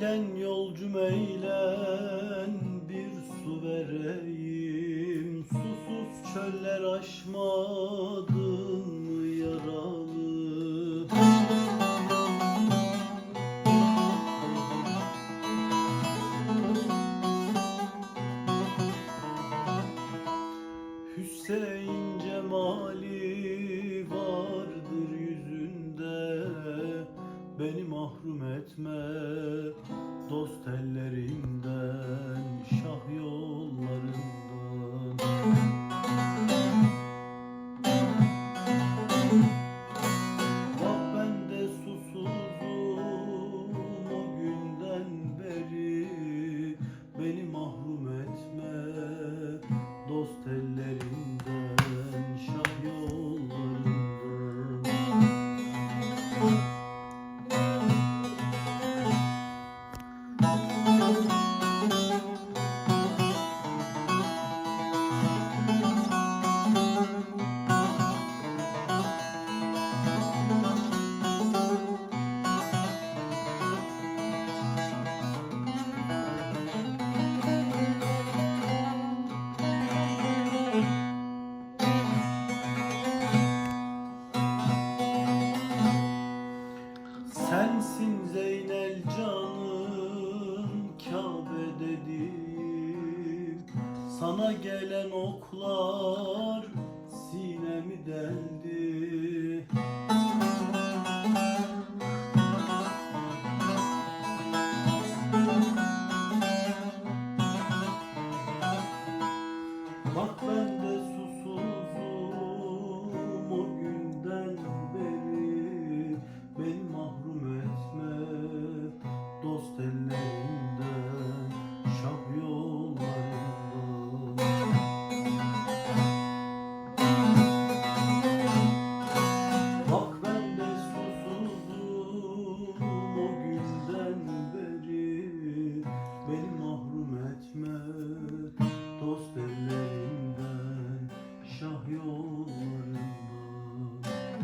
giden yolcu meylen bir su vereyim? Susuz çöller aşmadın mı yaralı? Hüseyin cemali vardır yüzünde. Beni mahrum etme dost ellerinden Sana gelen oklar